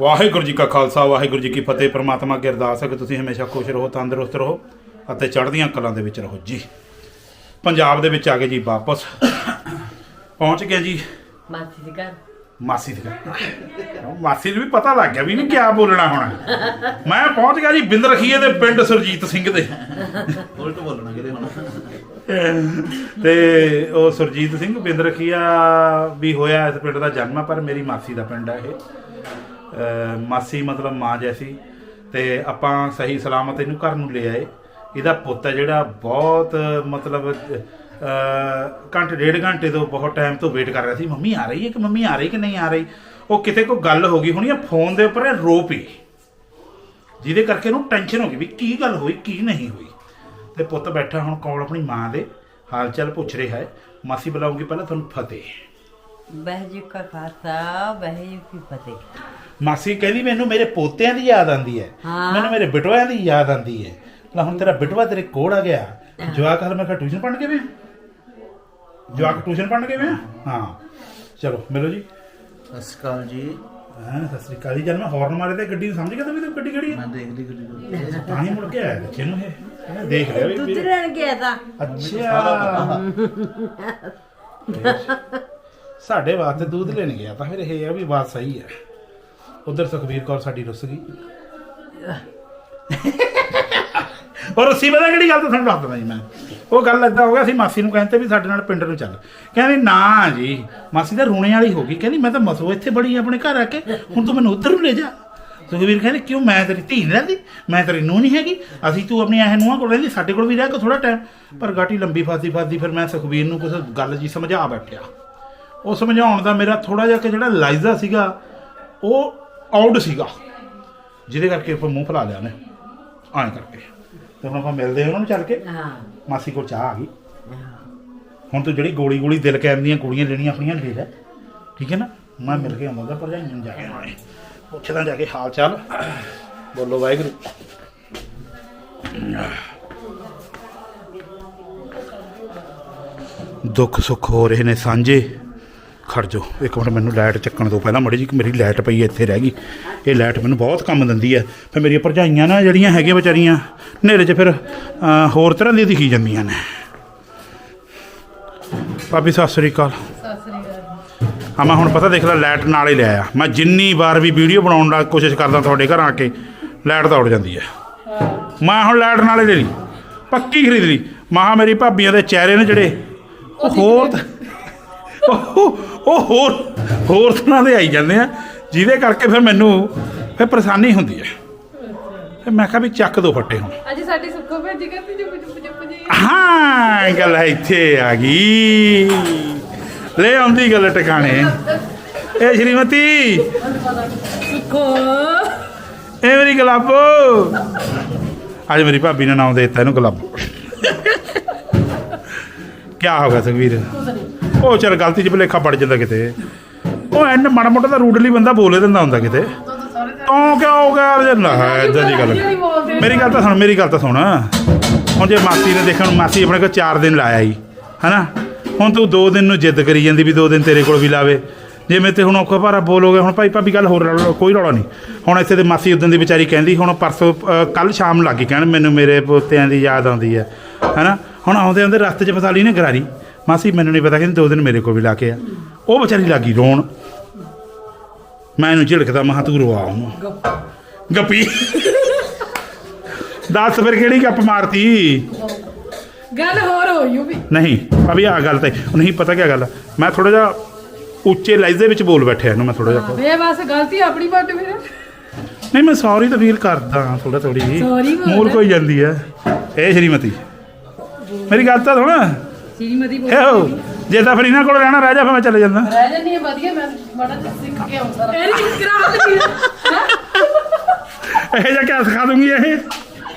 ਵਾਹਿਗੁਰੂ ਜੀ ਕਾ ਖਾਲਸਾ ਵਾਹਿਗੁਰੂ ਜੀ ਕੀ ਫਤਿਹ। ਪ੍ਰਮਾਤਮਾ ਅੱਗੇ ਅਰਦਾਸ ਹੈ ਕਿ ਤੁਸੀਂ ਹਮੇਸ਼ਾ ਖੁਸ਼ ਰਹੋ ਤੰਦਰੁਸਤ ਰਹੋ ਅਤੇ ਚੜ੍ਹਦੀਆਂ ਕਲਾਂ ਦੇ ਵਿੱਚ ਰਹੋ। ਜੀ ਪੰਜਾਬ ਦੇ ਵਿੱਚ ਆ ਗਏ ਜੀ ਵਾਪਸ। ਪਹੁੰਚ ਗਏ ਜੀ। ਮਾਸੀ ਦੇ ਘਰ। ਮਾਸੀ ਦੇ ਘਰ। ਮਾਸੀ ਨੂੰ ਵੀ ਪਤਾ ਲੱਗ ਗਿਆ ਵੀ ਇਹਨੂੰ ਕਿਆ ਬੋਲਣਾ ਹੁਣ। ਮੈਂ ਪਹੁੰਚ ਗਿਆ ਜੀ ਬਿੰਦ ਰਖੀਏ ਦੇ ਪਿੰਡ ਸੁਰਜੀਤ ਸਿੰਘ ਦੇ। ਉਲਟ ਬੋਲਣਾ ਕਿਤੇ ਹੁਣ। ਤੇ ਉਹ ਸੁਰਜੀਤ ਸਿੰਘ ਬਿੰਦ ਰਖੀਆ ਵੀ ਹੋਇਆ ਇਸ ਪਿੰਡ ਦਾ ਜਨਮ ਪਰ ਮੇਰੀ ਮਾਸੀ ਦਾ ਪਿੰਡ ਹੈ ਇਹ। ਮਾਸੀ ਮਤਲਬ ਮਾਂ ਜੈਸੀ ਤੇ ਆਪਾਂ ਸਹੀ ਸਲਾਮਤ ਇਹਨੂੰ ਘਰ ਨੂੰ ਲੈ ਆਏ। ਇਹਦਾ ਪੁੱਤ ਹੈ ਜਿਹੜਾ ਬਹੁਤ ਮਤਲਬ ਘੰਟੇ, ਡੇਢ ਘੰਟੇ ਤੋਂ ਬਹੁਤ ਟਾਈਮ ਤੋਂ ਵੇਟ ਕਰ ਰਿਹਾ ਸੀ। ਮੰਮੀ ਆ ਰਹੀ ਹੈ ਕਿ ਮੰਮੀ ਆ ਰਹੀ ਕਿ ਨਹੀਂ ਆ ਰਹੀ? ਉਹ ਕਿਤੇ ਕੋਈ ਗੱਲ ਹੋ ਗਈ ਹੋਣੀ ਆ ਫੋਨ ਦੇ ਉੱਪਰ ਇਹ ਰੋ ਪਈ। ਜਿਹਦੇ ਕਰਕੇ ਉਹਨੂੰ ਟੈਨਸ਼ਨ ਹੋ ਗਈ ਵੀ ਕੀ ਗੱਲ ਹੋਈ, ਕੀ ਨਹੀਂ ਹੋਈ। ਤੇ ਪੁੱਤ ਬੈਠਾ ਹੁਣ ਕੋਲ ਆਪਣੀ ਮਾਂ ਦੇ। ਹਾਲ ਚਾਲ ਪੁੱਛ ਰਿਹਾ ਹੈ। ਮਾਸੀ ਬੁਲਾਉਂਗੀ ਪਹਿਲਾਂ ਤੁਹਾਨੂੰ ਫਤਿਹ। ਬਹਿਜੂ ਕਾ ਖਾਸਾ ਬਹਿਜੂ ਕੀ ਫਤਿਹ। ਮਾਸੀ ਕਹਿੰਦੀ ਮੈਨੂੰ ਮੇਰੇ ਪੋਤਿਆਂ ਦੀ ਯਾਦ ਆਂਦੀ ਹੈ। ਹਾਂ। ਮੈਨੂੰ ਮੇਰੇ ਬਿਟਵਾਂ ਦੀ ਯਾਦ ਆਂਦੀ ਹੈ। ਲੈ ਹੁਣ ਤੇਰਾ ਬਿਟਵਾ ਤੇਰੇ ਕੋਲ ਆ ਗਿਆ। ਜਵਾਕ ਹਾਲ ਮੈਂ ਕਿਹਾ ਟਿਊਸ਼ਨ ਪੜ੍ਹਨ ਗਏ ਵੇ ਜਵਾਕ ਟਿਊਸ਼ਨ ਪੜ੍ਹਨ ਗਏ ਵੇ ਹਾਂ। ਚਲੋ ਮਿਲੋ ਜੀ। ਸਤਿ ਸ਼੍ਰੀ ਅਕਾਲ ਜੀ। ਹਾਂ ਸਤਿ ਸ੍ਰੀ ਅਕਾਲ ਜੀ। ਜਦ ਮੈਂ ਹਾਰਨ ਮਾਰੇ ਤੇ ਗੱਡੀ ਨੂੰ ਸਮਝ ਗਿਆ ਤਾਂ ਵੀ ਤੂੰ ਗੱਡੀ ਖੜੀ ਹੈ? ਮੈਂ ਦੇਖ ਲਈ ਗੱਡੀ ਨੂੰ। ਤਾਂ ਹੀ ਮੁੜ ਕੇ ਆਇਆ ਬੱਚੇ ਨੂੰ ਇਹ। ਇਹਨੇ ਦੇਖ ਲਿਆ ਵੀ ਦੁੱਧ ਵੀ- ਲੈਣ ਗਿਆ ਤਾਂ। ਅੱਛਾ। ਸਾਡੇ ਵਾਸਤੇ ਦੁੱਧ ਲੈਣ ਗਿਆ ਤਾਂ ਫਿਰ ਇਹ ਆ ਵੀ ਬਾਤ ਸਹੀ ਹੈ। ਉਧਰ ਸੁਖਬੀਰ ਕੌਰ ਸਾਡੀ ਰੁੱਸ ਗਈ। ਔਰ ਰੁੱਸੀ ਪਤਾ ਕਿਹੜੀ ਗੱਲ ਤਾਂ ਤੁਹਾਨੂੰ ਦੱਸ ਦਿੰਦਾ ਜੀ ਮੈਂ? ਉਹ ਗੱਲ ਏਦਾਂ ਹੋ ਗਿਆ ਸੀ ਮਾਸੀ ਨੂੰ ਕਹਿੰਦੇ ਵੀ ਸਾਡੇ ਨਾਲ ਪਿੰਡ ਨੂੰ ਚੱਲ। ਕਹਿੰਦੀ, ਨਾ ਜੀ, ਮਾਸੀ ਤਾਂ ਰੋਣੇ ਵਾਲੀ ਹੋ ਗਈ। ਕਹਿੰਦੀ, ਮੈਂ ਤਾਂ ਮਸੋ ਇੱਥੇ ਬੜੀ ਆਪਣੇ ਘਰ ਆ ਕੇ। ਹੁਣ ਤੂੰ ਮੈਨੂੰ ਉੱਧਰ ਨੂੰ ਲੈ ਜਾ। ਸੁਖਬੀਰ ਕਹਿੰਦੇ, ਕਿਉਂ, ਮੈਂ ਤੇਰੀ ਧੀ ਨਹੀਂ ਰਹਿੰਦੀ, ਮੈਂ ਤੇਰੀ ਨੂੰਹ ਨਹੀਂ ਹੈਗੀ। ਅਸੀਂ ਤੂੰ ਆਪਣੀ ਐਹ ਨੂੰਹਾਂ ਕੋਲ ਰਹਿੰਦੀ, ਸਾਡੇ ਕੋਲ ਵੀ ਰਹਿ ਕੇ ਥੋੜਾ ਟਾਈਮ ਪਰ ਗਾਟੀ ਲੰਬੀ ਫਾਦੀ ਫਾਦੀ ਫਿਰ ਮੈਂ ਸੁਖਬੀਰ ਨੂੰ ਕੁਝ ਗੱਲ ਜੀ ਸਮਝਾ ਬੈਠਿਆ। ਉਹ ਸਮਝਾਉਣ ਦਾ ਮੇਰਾ ਥੋੜਾ ਜਿਹਾ ਕਿ ਜਿਹੜਾ ਲਾਈਜ਼ਾ ਸੀਗਾ ਉਹ ਆਊਟ ਸੀਗਾ। ਜਿਹਦੇ ਕਰਕੇ ਆਪਾਂ ਮੂੰਹ ਫਲਾ ਲਿਆ ਨੇ ਐਂ ਕਰਕੇ। ਤੇ ਹੁਣ ਆਪਾਂ ਮਿਲਦੇ ਹਾਂ ਉਹਨਾਂ ਨੂੰ ਚੱਲ ਕੇ। ਹਾਂ। ਮਾਸੀ ਕੋਲ ਚਾਹ ਆ ਗਈ। ਹੁਣ ਤੂੰ ਜਿਹੜੀ ਗੋਲੀ ਗੋਲੀ ਦਿਲ ਕੈਮ ਦੀਆਂ ਕੁੜੀਆਂ ਲੈਣੀਆਂ ਆਪਣੀਆਂ ਲੈ ਲੈ ਠੀਕ ਹੈ ਨਾ? ਮੈਂ ਮਿਲ ਕੇ ਆਉਂਦਾ ਭਰਜਾਈਆਂ ਨੂੰ ਜਾ ਕੇ ਆਉਣੇ ਪੁੱਛਦਾ ਜਾ ਕੇ ਹਾਲ ਚਾਲ। ਬੋਲੋ ਵਾਹਿਗੁਰੂ। ਦੁੱਖ ਸੁੱਖ ਹੋ ਰਹੇ ਨੇ ਸਾਂਝੇ। ਖੜ ਜੋ ਇੱਕ ਮਿੰਟ ਮੈਨੂੰ ਲਾਈਟ ਚੱਕਣ ਤੋਂ ਪਹਿਲਾਂ ਮੜੀ ਜੀ ਕਿ ਮੇਰੀ ਲਾਈਟ ਪਈ ਇੱਥੇ ਰਹਿ ਗਈ। ਇਹ ਲਾਈਟ ਮੈਨੂੰ ਬਹੁਤ ਕੰਮ ਦਿੰਦੀ ਹੈ। ਫਿਰ ਮੇਰੀਆਂ ਭਰਜਾਈਆਂ ਨਾ ਜਿਹੜੀਆਂ ਹੈਗੀਆਂ ਵਿਚਾਰੀਆਂ ਹਨੇਰੇ 'ਚ ਫਿਰ ਹੋਰ ਤਰ੍ਹਾਂ ਦੀ ਦਿਖੀ ਜਾਂਦੀਆਂ ਨੇ। ਭਾਬੀ ਸਤਿ ਸ੍ਰੀ ਅਕਾਲ। ਮੈਂ ਹੁਣ ਪਤਾ ਦੇਖ ਲੈ ਲਾਈਟ ਨਾਲ ਹੀ ਲਿਆ ਮੈਂ ਜਿੰਨੀ ਵਾਰ ਵੀ ਵੀਡੀਓ ਬਣਾਉਣ ਦਾ ਕੋਸ਼ਿਸ਼ ਕਰਦਾ ਤੁਹਾਡੇ ਘਰ ਆ ਕੇ ਲਾਈਟ ਤਾਂ ਉੱਡ ਜਾਂਦੀ ਹੈ। ਮੈਂ ਹੁਣ ਲਾਈਟ ਨਾਲ ਹੀ ਲੈ ਲਈ ਪੱਕੀ ਖਰੀਦ ਲਈ। ਮਹਾ ਮੇਰੀ ਭਾਬੀਆਂ ਦੇ ਚਿਹਰੇ ਨੇ ਜਿਹੜੇ ਉਹ ਹੋਰ ਤ- ਉਹ ਉਹ ਹੋਰ ਹੋਰ ਤਰ੍ਹਾਂ ਦੇ ਆਈ ਜਾਂਦੇ ਆ ਜਿਹਦੇ ਕਰਕੇ ਫਿਰ ਮੈਨੂੰ ਫਿਰ ਪਰੇਸ਼ਾਨੀ ਹੁੰਦੀ ਹੈ। ਫਿਰ ਮੈਂ ਕਿਹਾ ਵੀ ਚੱਕ ਦੋ ਫੱਟੇ ਹੁਣ। ਅੱਜ ਸਾਡੀ ਸੁੱਖੋ ਭੇਜੀ ਕਰਤੀ ਜੁਪ ਜੁਪ ਜੁਪ ਜੀ। ਹਾਂ ਗੱਲ ਇੱਥੇ ਆ ਗਈ। ਲੈ ਆਉਂਦੀ ਗੱਲ ਟਿਕਾਣੇ। ਇਹ ਸ਼੍ਰੀਮਤੀ। ਸੁੱਖੋ। ਇਹ ਮੇਰੀ ਗੁਲਾਬੋ। ਅੱਜ ਮੇਰੀ ਭਾਬੀ ਨੇ ਨਾਮ ਦੇ ਦਿੱਤਾ ਇਹਨੂੰ ਗੁਲਾਬੋ। ਕੀ ਹੋ ਗਿਆ ਸੁਖਵੀਰ? ਉਹ ਚਲ ਗਲਤੀ ਚ ਭੁਲੇਖਾ ਪੜ ਜਾਂਦਾ ਕਿਤੇ। ਉਹ ਐਨ ਮਾੜਾ ਮੋਟਾ ਤਾਂ ਰੂਡਲੀ ਬੰਦਾ ਬੋਲੇ ਦਿੰਦਾ ਹੁੰਦਾ ਕਿਤੇ। ਤੂੰ ਕਿਉਂ ਹੋ ਗਿਆ? ਜੇ ਨਾ ਹੈ ਇਦਾਂ ਦੀ ਗੱਲ। ਮੇਰੀ ਗੱਲ ਤਾਂ ਸੁਣ ਮੇਰੀ ਗੱਲ ਤਾਂ ਸੁਣ। ਹੁਣ ਜੇ ਮਾਸੀ ਨੇ ਦੇਖਣ ਮਾਸੀ ਆਪਣੇ ਕੋਲ 4 ਦਿਨ ਲਾਇਆ ਹੀ ਹਨਾ? ਹੁਣ ਤੂੰ 2 ਦਿਨ ਨੂੰ ਜਿੱਦ ਕਰੀ ਜਾਂਦੀ ਵੀ 2 ਦਿਨ ਤੇਰੇ ਕੋਲ ਵੀ ਲਾਵੇ। ਜਿਵੇਂ ਤੇ ਹੁਣ ਔਖਾ ਭਾਰਾ ਬੋਲੋਗੇ ਹੁਣ ਭਾਈ ਭਾਬੀ ਗੱਲ ਹੋਰ ਰੌਲਾ- ਕੋਈ ਰੌਲਾ ਨਹੀਂ। ਹੁਣ ਇੱਥੇ ਤੇ ਮਾਸੀ ਉਦੋਂ ਦੀ ਵਿਚਾਰੀ ਕਹਿੰਦੀ ਹੁਣ ਪਰਸੋਂ ਕੱਲ ਸ਼ਾਮ ਲੱਗ ਗਈ ਕਹਿਣ ਮੈਨੂੰ ਮੇਰੇ ਪੋਤਿਆਂ ਦੀ ਯਾਦ ਆਉਂਦੀ ਹੈ ਹਨਾ? ਹੁਣ ਆਉਂਦੇ ਆਉਂਦੇ ਰਸਤੇ 'ਚ ਫਸਾ ਲਈ ਨੇ ਗਰਾਰੀ। ਮਾਸੀ ਮੈਨੂੰ ਨਹੀਂ ਪਤਾ ਕਹਿੰਦੀ ਦੋ ਦਿਨ ਮੇਰੇ ਕੋਲ ਵੀ ਲਾ ਕੇ ਆ। ਉਹ ਵਿਚਾਰੀ ਲੱਗੀ ਰੋਣ। ਮੈਂ ਇਹਨੂੰ ਝਿੜਕਦਾ ਮਹਾ ਤੂੰ ਰਵਾ ਉਹਨੂੰ ਗੱਪੀ। ਦੱਸ ਫਿਰ ਕਿਹੜੀ ਗੱਪ ਮਾਰਤੀ? ਗੱਲ ਹੋਰ ਹੋਈ ਉਹ ਵੀ। ਨਹੀਂ ਅਭੀ ਆ ਗੱਲ ਤੇ ਨਹੀਂ ਪਤਾ ਕੀ ਗੱਲ ਆ? ਮੈਂ ਥੋੜਾ ਜਿਹਾ ਉੱਚੇ ਲਾਈਜ਼ੇ ਵਿੱਚ ਬੋਲ ਬੈਠਿਆ ਇਹਨੂੰ ਮੈਂ ਥੋੜਾ ਜਿਹਾ ਵੇ ਬਸ ਗਲਤੀ ਆਪਣੀ ਬਾਤ ਫਿਰ। ਨਹੀਂ ਮੈਂ ਸੌਰੀ ਤਾਂ ਫੀਲ ਕਰਦਾ ਥੋੜਾ ਥੋੜੀ Sorry ਬੋਲ। ਮੂਲ ਕੋਈ ਜਾਂਦੀ ਹੈ। ਇਹ ਸ਼੍ਰੀਮਤੀ। ਮੇਰੀ ਗੱਲ ਤਾਂ ਸੁਣ। ਮਦੀ ਜੇ ਤਾਂ ਫਿਰ ਇਹਨਾਂ ਕੋਲ ਰਹਿਣਾ ਰਹਿ ਜਾ ਫਿਰ ਮੈਂ ਚਲੇ ਜਾਂਦਾ। ਰਹਿ ਜੰਨੀ ਵਧੀਆ ਮੈਂ ਬੜਾ ਸਿੱਖ ਕੇ ਆਉਂਦਾ ਇਹ ਨਹੀਂ ਕਿਰਾ ਲੱਗੀ ਇਹ ਜਾਂ ਕਿਆ ਸਿਖਾ ਦੂੰਗੀ ਇਹ?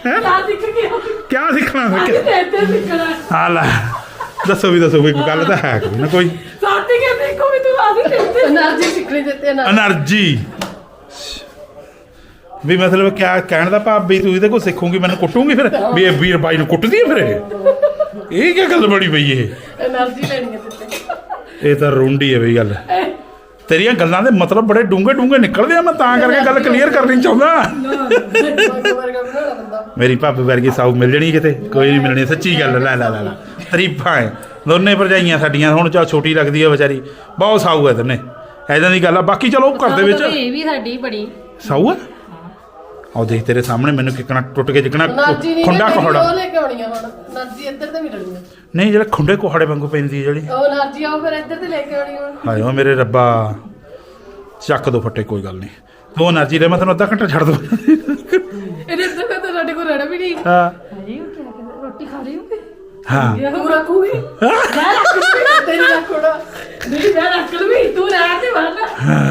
ਹੈ? ਕਿਆ ਸਿੱਖ ਕੇ ਕਿਆ ਸਿੱਖਣਾ? ਦੱਸੋ ਵੀ ਦੱਸੋ ਕੋਈ ਗੱਲ ਤਾਂ ਹੈ ਕੋਈ ਨਾ ਕੋਈ। ਸਾਡੀ ਵੀ ਮਤਲਬ ਕਿਆ ਕਹਿਣ ਦਾ ਭਾਬੀ ਤੂੰ ਇਹਦੇ ਕੋਲ ਸਿੱਖੂਗੀ ਮੈਨੂੰ ਕੁੱਟੂਗੀ ਫਿਰ? ਵੀ ਇਹ ਵੀਰ ਬਾਈ ਨੂੰ ਕੁੱਟਦੀ ਹੈ ਫਿਰ ਇਹ? ਇਹ ਕੀ ਗੱਲ ਬੜੀ ਪਈ ਇਹ? એનર્ਜੀ ਲੈਣੀ ਹੈ ਤੇ ਇਹ ਤਾਂ ਰੁੰਡੀ ਹੈ ਬਈ ਗੱਲ। ਤੇਰੀਆਂ ਗੱਲਾਂ ਦੇ ਮਤਲਬ ਬੜੇ ਡੂੰਗੇ ਡੂੰਗੇ ਨਿਕਲਦੇ ਆ ਮੈਂ ਤਾਂ ਕਰਕੇ ਗੱਲ ਕਲੀਅਰ ਕਰਨੀ ਚਾਹੁੰਦਾ। ਮੇਰੀ ਭਾਬੀ ਵਰਗੀ ਸਾਊ ਮਿਲ ਜਣੀ ਕਿਤੇ ਕੋਈ ਨਹੀਂ ਮਿਲਣੀ ਸੱਚੀ ਗੱਲ ਲੈ ਲੈ ਲੈ ਤਰੀਫਾਂ ਹੈ ਦੋਨੇ ਭਰਜਾਈਆਂ ਸਾਡੀਆਂ ਹੁਣ ਚਾ ਛੋਟੀ ਲੱਗਦੀ ਆ ਵਿਚਾਰੀ। ਬਹੁਤ ਸਾਊ ਹੈ ਦੋਨੇ ਐਦਾਂ ਦੀ ਗੱਲ ਆ ਬਾਕੀ ਚਲੋ ਘਰ ਦੇ ਵਿੱਚ। ਇਹ ਵੀ ਸਾਡੀ ਬੜੀ। ਸਾਊ ਹੈ ਆਉ ਦੇਖ ਤੇਰੇ ਸਾਹਮਣੇ ਮੈਨੂੰ ਕਿਕਣਾ ਟੁੱਟ ਕੇ ਜਿਕਣਾ ਨਹੀਂ ਖੁੰਡਾ ਕੋਹੜਾ। ਨਹੀਂ ਜਿਹੜਾ ਖੁੰਡੇ ਕੋਹੜੇ ਵਾਂਗੂ ਪੈਂਦੀ ਹੈ ਜਿਹੜੀ। ਹਾਏ ਮੇਰੇ ਰੱਬਾ ਚੱਕ ਦੋ ਫੱਟੇ ਕੋਈ ਗੱਲ ਨਹੀਂ। ਤੂੰ ਨਾਜੀ ਰੇ ਮੈਂ ਤੈਨੂੰ ਅੱਧਾ ਘੰਟਾ ਛੱਡ ਦੋ ਇਹਨੇ ਸਾਡੇ ਕੋਲ ਰਹਿਣਾ ਵੀ ਨਹੀਂ। ਹਾਂ। ਰੋਟੀ ਖਾ ਰਹੀ ਹਾਂ। ਤੂੰ ਰੱਖੂਗੀ ਮੈਂ ਰੱਖੂਗੀ ਤੇਰੀ ਰੱਖੋੜਾ ਨਹੀਂ ਮੈਂ ਰੱਖ ਲਵੀ। ਤੂੰ ਰਹਿ ਤੇ ਵਰਨਾ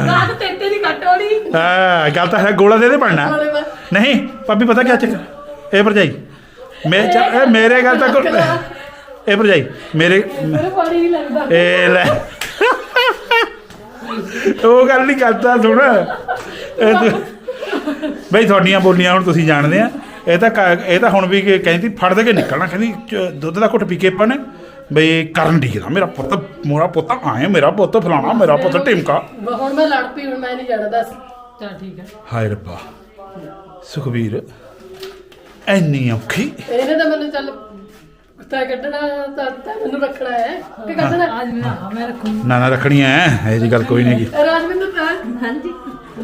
ਰਾਤ ਤੇਤੇ ਦੀ ਕੱਟੋਣੀ ਹਾਂ ਗੱਲ ਤਾਂ ਹੈ ਗੋਲਾ ਦੇ ਦੇ ਪੜਨਾ ਨਹੀਂ ਭਾਬੀ ਪਤਾ ਕੀ ਚੱਕਰ? ਇਹ ਭਰਜਾਈ ਮੈਂ ਇਹ ਮੇਰੇ ਗੱਲ ਤਾਂ ਕੋਈ- ਇਹ ਭਰਜਾਈ ਮੇਰੇ ਮੇਰੇ ਪਾਣੀ ਨਹੀਂ ਲੱਗਦਾ। ਇਹ ਲੈ। ਉਹ ਗੱਲ ਨਹੀਂ ਕਰਦਾ ਸੁਣ। ਬਈ ਤੁਹਾਡੀਆਂ ਬੋਲੀਆਂ ਹੁਣ ਤੁਸੀਂ ਜਾਣਦੇ ਆ। ਇਹ ਤਾਂ ਕ- ਇਹ ਤਾਂ ਹੁਣ ਵੀ ਕਿ ਕਹਿੰਦੀ ਫੜ ਦੇ ਕੇ ਨਿਕਲਣਾ। ਕਹਿੰਦੀ ਚ- ਦੁੱਧ ਦਾ ਘੁੱਟ ਪੀ ਕੇ ਪਣ ਬਈ ਕਰਨ ਦੀ ਦਾ ਮੇਰਾ ਪੁੱਤ ਮੋਰਾ ਪੁੱਤ ਆਏ ਮੇਰਾ ਪੁੱਤ ਫਲਾਣਾ ਮੇਰਾ ਪੁੱਤ ਟਿਮਕਾ ਹੁਣ ਮੈਂ ਲੜ ਪਈ ਹੁਣ ਮੈਂ ਨਹੀਂ ਜਾਣਾ ਦੱਸ ਚਲ ਠੀਕ ਹੈ। ਹਾਏ ਰੱਬਾ। ਸੁਖਵੀਰ ਐਨੀ ਔਖੀ। ਇਹਨੇ ਤਾਂ ਮੈਨੂੰ ਚੱਲ ਕੁੱਤਾ ਕੱਢਣਾ ਤਾਂ ਤਾਂ ਮੈਨੂੰ ਰੱਖਣਾ ਹੈ। ਕਿ ਕੱਢਣਾ ਅੱਜ ਮੈਂ ਮੈਂ ਰੱਖੂ ਨਾ ਨਾ ਰੱਖਣੀ ਐ ਇਹ ਜੀ ਗੱਲ ਕੋਈ ਨਹੀਂ ਗੀ ਰਾਜਵਿੰਦਰ ਤਾਂ ਹਾਂਜੀ।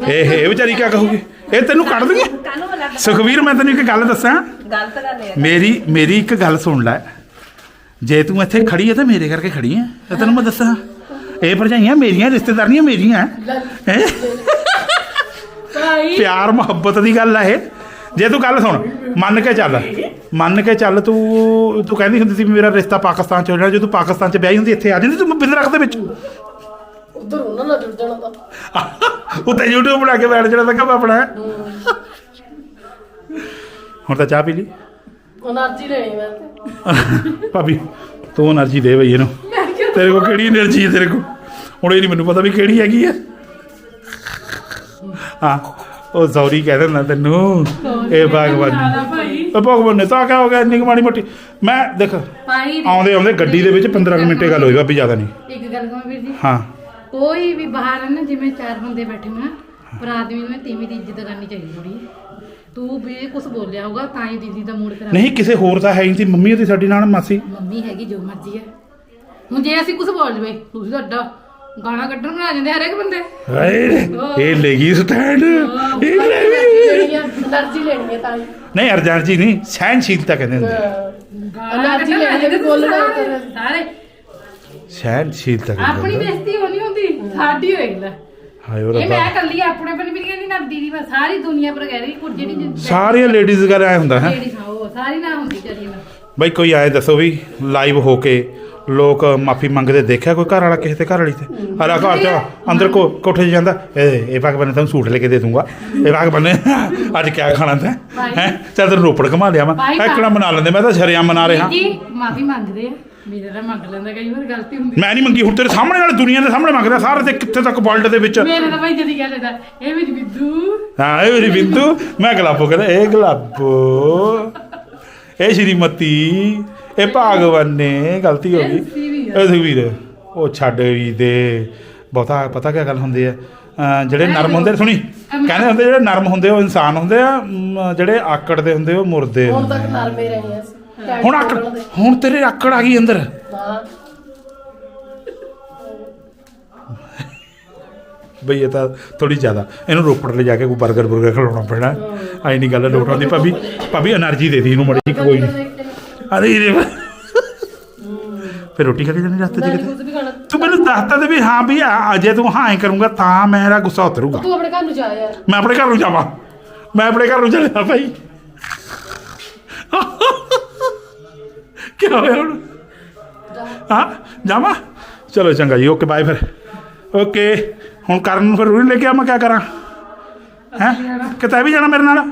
ਇਹ ਇਹ ਵਿਚਾਰੀ ਕੀ ਕਹੂਗੀ? ਇਹ ਤੈਨੂੰ ਕੱਢ ਬਲਾ ਸੁਖਵੀਰ ਮੈਂ ਤੈਨੂੰ ਇੱਕ ਗੱਲ ਦੱਸਾਂ। ਮੇਰੀ ਮੇਰੀ ਇੱਕ ਗੱਲ ਸੁਣ ਲੈ। ਜੇ ਤੂੰ ਇੱਥੇ ਖੜੀ ਹੈ ਤਾਂ ਮੇਰੇ ਕਰਕੇ ਖੜੀ ਹੈ ਇਹ ਤੈਨੂੰ ਮੈਂ ਦੱਸਾਂ। ਇਹ ਭਰਜਾਈਆਂ ਮੇਰੀਆਂ ਰਿਸ਼ਤੇਦਾਰੀਆਂ ਮੇਰੀਆਂ। ਪਿਆਰ ਮੁਹੱਬਤ ਦੀ ਗੱਲ ਹੈ ਇਹ। ਜੇ ਤੂੰ ਗੱਲ ਸੁਣ ਮੰਨ ਕੇ ਚੱਲ। ਮੰਨ ਕੇ ਚੱਲ ਤੂੰ ਤੂੰ ਕਹਿੰਦੀ ਹੁੰਦੀ ਸੀ ਮੇਰਾ ਰਿਸ਼ਤਾ ਪਾਕਿਸਤਾਨ ਚ ਹੋ ਜਾਣਾ ਜੇ ਤੂੰ ਪਾਕਿਸਤਾਨ ਚ ਵਿਆਹੀ ਹੁੰਦੀ ਇੱਥੇ ਆ ਜਾਂਦੀ ਤੂੰ ਬਿੰਦ ਰੱਖ ਦੇ ਵਿੱਚ। ਉਧਰ ਉਹਨਾਂ ਨਾਲ ਜਾਣਾ ਤਾਂ। ਉੱਤੇ YouTube ਬਣਾ ਕੇ ਬੈਠ ਜਾਣਾ ਤਾਂ ਕੰਮ ਆਪਣਾ। ਹੁਣ ਤਾਂ ਚਾਹ ਪੀ ਲਈ? એનર્ਜੀ ਲੈਣੀ ਮੈਂ। ਤੇ। ਭਾਬੀ ਤੂੰ એનર્ਜੀ ਦੇ ਬਈ ਇਹਨੂੰ। ਤੇਰੇ ਕੋਲ ਕਿਹੜੀ એનર્ਜੀ ਹੈ ਤੇਰੇ ਕੋਲ? ਹੁਣ ਇਹ ਨਹੀਂ ਮੈਨੂੰ ਪਤਾ ਵੀ ਕਿਹੜੀ ਹੈਗੀ ਹੈ। ਹਾਂ ਉਹ ਜ਼ੌਰੀ ਕਹਿ ਦਿੰਦਾ ਤੈਨੂੰ। ਇਹ ਬਾਗਬਾਨੀ ਨਾ ਉਹ ਭਗਵਾਨ ਨੇ ਤਾਂ ਕਿਆ ਹੋ ਗਿਆ ਇੰਨੀ ਕੁ ਮਾੜੀ ਮੋਟੀ। ਮੈਂ ਦੇਖ ਆਉਂਦੇ ਆਉਂਦੇ ਗੱਡੀ ਦੇ ਵਿੱਚ 15 ਕੁ ਮਿੰਟੇ ਗੱਲ ਹੋਈ ਭਾਬੀ ਜ਼ਿਆਦਾ ਨਹੀਂ। ਇੱਕ ਗੱਲ ਕਹਾਂ ਵੀਰ ਜੀ? ਹਾਂ। ਕੋਈ ਵੀ ਬਾਹਰ ਨਾ ਜਿਵੇਂ ਚਾਰ ਬੰਦੇ ਬੈਠੇ ਹੋਣ ਪਰ ਆਦਮੀ ਨੂੰ ਤੀਵੀਂ ਦੀ ਇੱਜ਼ਤ ਕਰਨੀ ਚਾਹੀਦੀ ਥੋੜੀ ਤੂੰ ਵੀ ਕੁਝ ਬੋਲਿਆ ਹੋਗਾ ਤਾਂ ਹੀ ਦੀਦੀ ਦਾ ਮੂਡ ਖਰਾਬ ਨਹੀਂ ਕਿਸੇ ਹੋਰ ਦਾ ਹੈ ਨਹੀਂ ਸੀ ਮੰਮੀ ਉਹਦੀ ਸਾਡੀ ਨਾਲ ਮਾਸੀ। ਮੰਮੀ ਹੈਗੀ ਜੋ ਮਰਜ਼ੀ ਹੈ। ਹੁਣ ਜੇ ਅਸੀਂ ਕੁਝ ਬੋਲ ਜਵੇ ਤੁਸੀਂ ਸਾਡਾ ਗਾਣਾ ਕੱਢਣ ਆ ਜਾਂਦੇ ਹਰੇਕ ਬੰਦੇ। ਹਾਏ ਇਹ ਲੈ ਸਟੈਂਡ ਇਹ ਲੈ ਗਈ ਲੈਣੀ ਹੈ ਤਾਂ ਨਹੀਂ ਅਰਜੀ ਨਹੀਂ ਸਹਿਨਸ਼ੀਲਤਾ ਕਹਿੰਦੇ ਹੁੰਦੇ ਅਰਜੀ ਲੈਣੀ ਹੈ। ਸਾਰੇ ਸਹਿਨਸ਼ੀਲਤਾ ਕਹਿੰਦੇ ਆਪਣੀ ਬੇਇੱਜ਼ਤੀ ਹੋਣੀ ਹੁੰਦੀ ਸਾਡੀ ਹੋਏਗੀ ਲੈ ਹਾਏ ਉਹ ਇਹ ਰੱਬਾ। ਮੈਂ ਕੱਲੀ ਆਪਣੇ ਪਰ ਵੀ ਕਹਿੰਦੀ ਨਾ ਦੀਦੀ ਮੈਂ ਸਾਰੀ ਦੁਨੀਆ ਪਰ ਕਹਿ ਰਹੀ ਕੁਝ ਜਿਹੜੀ ਸਾਰੀਆਂ ਲੇਡੀਜ਼ ਗੱਲ ਐ ਹੁੰਦਾ ਹੈ? ਜਿਹੜੀ ਉਹ ਸਾਰੀ ਨਾ ਹੁੰਦੀ ਚਰੀ ਨਾ ਬਈ ਕੋਈ ਆਏ ਦੱਸੋ ਵੀ ਲਾਈਵ ਹੋ ਕੇ ਲੋਕ ਮਾਫੀ ਮੰਗਦੇ ਦੇਖਿਆ ਕੋਈ ਘਰ ਵਾਲਾ ਕਿਸੇ ਤੇ ਘਰ ਵਾਲੀ ਤੇ? ਹਰਾ ਘਰ ਚ ਅੰਦਰ ਕੋ ਕੋਠੇ 'ਚ ਜਾਂਦਾ। ਇਹ ਇਹ ਭਾਗ ਬਨੇ ਤੈਨੂੰ ਸੂਟ ਲੈ ਕੇ ਦੇ ਦੂੰਗਾ। ਇਹ ਭਾਗ ਬਨੇ ਅੱਜ ਕਿਆ ਖਾਣਾ ਤੈਂ? ਹੈ? ਚੱਲ ਤੈਨੂੰ ਰੋਪੜ ਘੁਮਾ ਲਿਆ ਮੈਂ। ਭਾਈ, ਐਕੜਾ ਮਨਾ ਲੈਂਦੇ ਮੈਂ ਤਾਂ ਸ਼ਰਿਆਮ ਮਨਾ ਰਿਹਾ। ਜੀ ਮਾਫੀ ਮੰਗਦੇ ਆ। ਮੇਰੇ ਨਾਲ ਮੰਗ ਲੈਂਦਾ ਕਈ ਵਾਰ ਗਲਤੀ ਹੁੰਦੀ ਮੈਂ ਨਹੀਂ ਮੰਗੀ ਹੁਣ ਤੇਰੇ ਸਾਹਮਣੇ ਨਾਲ ਦੁਨੀਆ ਦੇ ਸਾਹਮਣੇ ਮੰਗਦਾ ਸਾਰੇ ਤੇ ਕਿੱਥੇ ਤੱਕ ਵਰਲਡ ਦੇ ਵਿੱਚ? ਮੇਰੇ ਤਾਂ ਭਾਈ ਜਦੀ ਗੱਲ ਦਾ ਇਹ ਵੀ ਬਿੱਦੂ ਹਾਂ ਇਹ ਮੇਰੀ ਬਿੰਦੂ ਮੈਂ ਗਲਾਬੋ ਕਹਿੰਦਾ ਇਹ ਗਲਾਬੋ ਇਹ ਸ਼੍ਰੀਮਤੀ ਇਹ ਭਾਗਵਾਨ ਨੇ ਗਲਤੀ ਹੋ ਗਈ। ਇਹ ਸੁਖਵੀਰ ਉਹ ਛੱਡ ਵੀ ਦੇ। ਬਹੁਤਾ ਪਤਾ ਕੀ ਗੱਲ ਹੁੰਦੀ ਹੈ। ਅਹ ਜਿਹੜੇ ਨਰਮ ਹੁੰਦੇ ਸੁਣੀ ਕਹਿੰਦੇ ਹੁੰਦੇ ਜਿਹੜੇ ਨਰਮ ਹੁੰਦੇ ਉਹ ਇਨਸਾਨ ਹੁੰਦੇ ਆ ਮ, ਜਿਹੜੇ ਆਕੜ ਦੇ ਹੁੰਦੇ ਉਹ ਮੁਰਦੇ ਹੁਣ ਹੁੰਦੇ ਤੱਕ ਨਰਮੇ ਰਹੇ ਆ ਅਸੀਂ। ਹੁਣ ਆਕੜ ਹੁਣ ਤੇਰੇ ਆਕੜ ਆ ਗਈ ਅੰਦਰ। ਬਈ ਇਹ ਤਾਂ ਥੋੜੀ ਜ਼ਿਆਦਾ। ਇਹਨੂੰ ਰੋਪੜ ਲੈ ਜਾ ਕੇ ਕੋਈ 버ਗਰ 버ਗਰ ਖਿਲਾਉਣਾ ਪੈਣਾ। ਆਈ ਨਹੀਂ ਗੱਲ ਲੋਟਾਂ ਦੀ ਭਾਬੀ। ਭਾਬੀ એનર્ਜੀ ਦੇ ਦੀ ਇਹਨੂੰ ਮੜੀ ਕੋਈ ਨਹੀਂ ਅਰੇ ਇਹਦੇ ਫਿਰ ਰੋਟੀ ਖਾ ਕੇ ਜਾਣੀ ਰਸਤੇ ਚ ਤੂੰ ਮੈਨੂੰ ਦੱਸਤਾ ਤੇ ਵੀ ਹਾਂ ਵੀ ਅਜੇ ਤੂੰ ਹਾਂ ਹੀ ਕਰੂੰਗਾ ਤਾਂ ਮੈਂ ਇਹਦਾ ਗੁੱਸਾ ਉਤਰੂਗਾ। ਤੂੰ ਆਪਣੇ ਘਰ ਨੂੰ ਜਾ ਯਾਰ। ਮੈਂ ਆਪਣੇ ਘਰ ਨੂੰ ਜਾਵਾਂ। ਮੈਂ ਆਪਣੇ ਘਰ ਨੂੰ ਜਾਣਾ ਭਾਈ। ਕੀ ਹੋਇਆ ਹੁਣ? ਹਾਂ ਜਾਵਾਂ? ਚਲੋ ਚੰਗਾ ਜੀ ਓਕੇ ਬਾਏ ਫਿਰ। ਓਕੇ ਹੁਣ ਕਰਨ ਨੂੰ ਫਿਰ ਰੂਹ ਲੈ ਕੇ ਆ ਮੈਂ ਕੀ ਕਰਾਂ? ਹੈ? ਕਿਤੇ ਵੀ ਜਾਣਾ ਮੇਰੇ ਨਾਲ?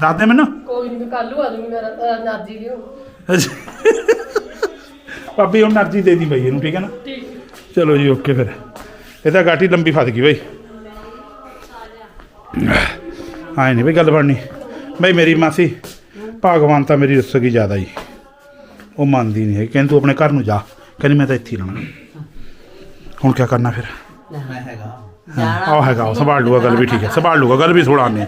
ਦੱਸ ਦੇ ਮੈਨੂੰ। ਕੋਈ ਨਹੀਂ ਕੱਲ ਨੂੰ ਆ ਜੂਗੀ ਮੇਰਾ ਨਾਜੀ ਲਿਓ। ਭਾਬੀ ਹੁਣ ਨਰਜੀ ਦੇ ਦੀ ਬਈ ਇਹਨੂੰ ਠੀਕ ਹੈ ਨਾ? ਠੀਕ। ਚਲੋ ਜੀ ਓਕੇ ਫਿਰ। ਇਹ ਤਾਂ ਗਾਟੀ ਲੰਬੀ ਫਸ ਗਈ ਬਈ। ਆਏ ਨਹੀਂ ਬਈ ਗੱਲ ਬਣਨੀ। ਬਈ ਮੇਰੀ ਮਾਸੀ ਭਗਵਾਨ ਤਾਂ ਮੇਰੀ ਰਸਗੀ ਜ਼ਿਆਦਾ ਜੀ। ਉਹ ਮੰਨਦੀ ਨਹੀਂ ਹੈ ਕਹਿੰਦੀ ਤੂੰ ਆਪਣੇ ਘਰ ਨੂੰ ਜਾ। ਕਹਿੰਦੀ ਮੈਂ ਤਾਂ ਇੱਥੇ ਹੀ ਰਹਿਣਾ। ਹੁਣ ਕੀ ਕਰਨਾ ਫਿਰ? ਮੈਂ ਹੈਗਾ। ਜਾਣਾ ਆਹ ਹੈਗਾ ਉਹ ਸੰਭਾਲ ਲੂਗਾ ਗੱਲ ਵੀ ਠੀਕ ਹੈ। ਸੰਭਾਲ ਲੂਗਾ ਗੱਲ ਵੀ ਥੋੜਾ ਆਨੇ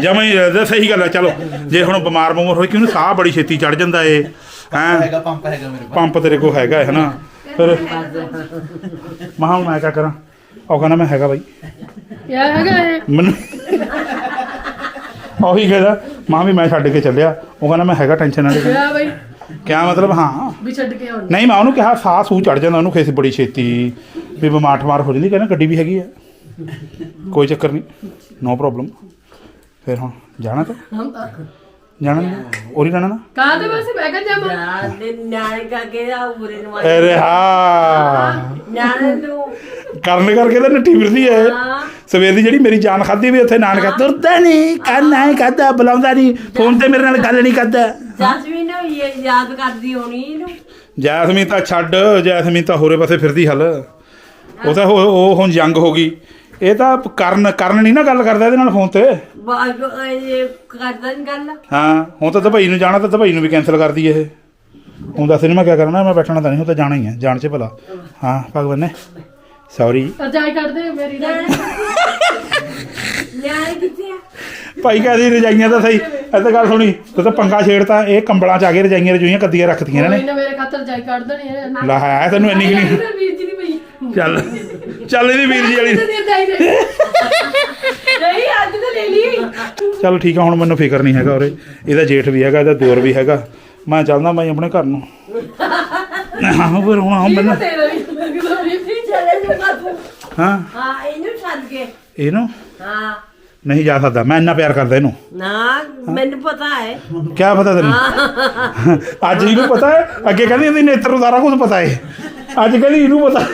ਜਮਾਂ ਹੀ ਸਹੀ ਗੱਲ ਹੈ ਚਲੋ। ਜੇ ਹੁਣ ਬਿਮਾਰ ਬਮੂਰ ਹੋਈ ਕਿ ਉਹਨੂੰ ਸਾਹ ਬੜੀ ਛੇਤੀ ਚੜ ਜਾਂਦਾ ਏ। ਹੈਂ? ਹੈਗਾ ਪੰਪ ਹੈਗਾ ਮੇਰੇ ਕੋਲ। ਪੰਪ ਤੇਰੇ ਕੋਲ ਹੈਗਾ ਹੈ ਨਾ। ਫਿਰ ਮਹਾਂ ਮੈਂ ਕਿਆ ਕਰਾਂ? ਉਹ ਕਹਿੰਦਾ ਮੈਂ ਹੈਗਾ ਬਾਈ। ਕਿਆ ਹੈਗਾ ਇਹ। ਮੈਨੂੰ ਉਹੀ ਕਹਿੰਦਾ ਮਾਂ ਵੀ ਮੈਂ ਛੱਡ ਕੇ ਚੱਲਿਆ। ਉਹ ਕਹਿੰਦਾ ਮੈਂ ਹੈਗਾ ਟੈਨਸ਼ਨ ਨਾ ਲੈ ਬਈ। ਕਿਆ ਮਤਲਬ? ਹਾਂ। ਵੀ ਛੱਡ ਕੇ ਆਉਣ। ਨਹੀਂ ਮੈਂ ਉਹਨੂੰ ਕਿਹਾ ਸਾਹ ਸੂ ਚੜ ਜਾਂਦਾ ਉਹਨੂੰ ਖੇਸ ਬੜੀ ਛੇਤੀ। ਵੀ ਬਿਮਾਰ ਠਮਾਰ ਹੋ ਜਾਂਦੀ ਕਹਿੰਦਾ ਗੱਡੀ ਵੀ ਹੈਗੀ ਆ। ਕੋਈ ਚੱਕਰ ਨਹੀਂ ਨੋ ਪ੍ਰੋਬਲਮ ਫਿਰ ਹੁਣ ਜਾਣਾ ਤਾਂ? ਜਾਣਾ ਨਹੀਂ? ਉਰੀ ਰਹਿਣਾ ਨਾ? ਕਾਹਦੇ ਵਾਸਤੇ ਮੈਂ ਕਿਹਾ ਜਾਵਾਂ ਜਾਣ ਦੇ ਨਿਆਣੇ ਕਰਕੇ ਆ ਉਰੇ ਨੂੰ ਅਰੇ ਹਾਂ। ਨਿਆਣੇ ਨੂੰ। ਕਰਨ ਕਰਕੇ ਤਾਂ ਨੱਠੀ ਫਿਰਦੀ ਐ ਹਾਂ। ਸਵੇਰ ਦੀ ਜਿਹੜੀ ਮੇਰੀ ਜਾਨ ਖਾਦੀ ਵੀ ਉੱਥੇ ਨਾਨਕਾ ਤੁਰਦਾ ਨਹੀਂ ਕੰਨਾ ਹੀ ਕਰਦਾ ਬੁਲਾਉਂਦਾ ਨਹੀਂ ਫੋਨ ਤੇ ਮੇਰੇ ਨਾਲ ਗੱਲ ਨਹੀਂ ਕਰਦਾ। ਜਸਮੀਨ ਨੂੰ ਇਹ ਯਾਦ ਕਰਦੀ ਹੋਣੀ ਇਹਨੂੰ। ਜੈਸਮੀਨ ਤਾਂ ਛੱਡ ਜੈਸਮੀਨ ਤਾਂ ਹੋਰੇ ਪਾਸੇ ਫਿਰਦੀ ਹਲ। ਉਹ ਤਾਂ ਉਹ ਹੁਣ ਜੰਗ ਹੋ ਗਈ। ਇਹ ਤਾਂ ਕਰਨ ਕਰਨ ਨਹੀਂ ਨਾ ਗੱਲ ਕਰਦਾ ਇਹਦੇ ਨਾਲ ਫੋਨ ਤੇ। ਬਾਗ ਇਹ ਕਰਦਾ ਨੀ ਗੱਲ। ਹਾਂ ਹੁਣ ਤਾਂ ਦੁਬਈ ਨੂੰ ਜਾਣਾ ਤਾਂ ਦੁਬਈ ਨੂੰ ਵੀ ਕੈਨਸਲ ਕਰਦੀ ਇਹ। ਹੁਣ ਦੱਸ ਨਹੀਂ ਮੈਂ ਕੀ ਕਰਨਾ ਮੈਂ ਬੈਠਣਾ ਤਾਂ ਨਹੀਂ ਹੁਣ ਤਾਂ ਜਾਣਾ ਹੀ ਹੈ ਜਾਣ ਚ ਭਲਾ। ਹਾਂ ਭਗਵਾਨ ਨੇ। ਸੌਰੀ ਰਜਾਈ ਕੱਢਦੇ ਮੇਰੀ ਦਾ ਨਿਆਣੇ ਕਿੱਥੇ ਆ? ਭਾਈ ਕਹਦੀ ਰਜਾਈਆਂ ਤਾਂ ਸਹੀ। ਇਹ ਤਾਂ ਗੱਲ ਸੁਣੀ ਤੂੰ ਤਾਂ ਪੰਗਾ ਛੇੜਤਾ ਇਹ ਕੰਬਲਾਂ ਚ ਆ ਕੇ ਰਜਾਈਆਂ ਰਜੂਈਆਂ ਕੱਦੀਆਂ ਰੱਖਤੀਆਂ ਇਹਨਾਂ ਕੋਈ ਨੇ ਨਾ ਮੇਰੇ ਖਾਤਰ ਰਜਾਈ ਕੱਢ ਦੇਣੀ ਹੈ। ਲਾ ਹੈ ਤੈਨੂੰ ਇੰਨੀ ਕਿ ਨਹੀਂ ਵੀਰ ਜੀ ਦੀ ਪਈ ਚੱਲ ਚੱਲ ਇਹਦੀ ਵੀਰ ਜੀ ਵਾਲੀ। ਨਹੀਂ। ਅੱਜ ਤਾਂ ਲੈ ਲਈ ਚੱਲ ਠੀਕ ਆ ਹੁਣ ਮੈਨੂੰ ਫਿਕਰ ਨਹੀਂ ਹੈਗਾ ਉਰੇ। ਇਹਦਾ ਜੇਠ ਵੀ ਹੈਗਾ ਇਹਦਾ ਦਿਓਰ ਵੀ ਹੈਗਾ। ਮੈਂ ਚੱਲਦਾ ਮੈਂ ਆਪਣੇ ਘਰ ਨੂੰ। ਹਾਂ ਫਿਰ ਹੁਣ ਹੁਣ ਮੈਨੂੰ ਤੇਰਾ ਵੀ ਹਾਂ? ਹਾਂ ਇਹਨੂੰ ਛੱਡ ਕੇ। ਇਹਨੂੰ? ਹਾਂ। ਨਹੀਂ ਜਾ ਸਕਦਾ ਮੈਂ ਇੰਨਾ ਪਿਆਰ ਕਰਦਾ ਇਹਨੂੰ। ਨਾ ਮੈਨੂੰ ਪਤਾ ਹੈ। ਕੀ ਪਤਾ ਤੈਨੂੰ? ਅੱਜ ਇਹਨੂੰ ਪਤਾ ਹੈ? ਅੱਗੇ ਕਹਿੰਦੀ ਇਹਦੀ ਨੇਤਰ ਨੂੰ ਸਾਰਾ ਕੁਝ ਪਤਾ ਹੈ। ਅੱਜ ਕਹਿੰਦੀ ਇਹਨੂੰ ਪਤਾ।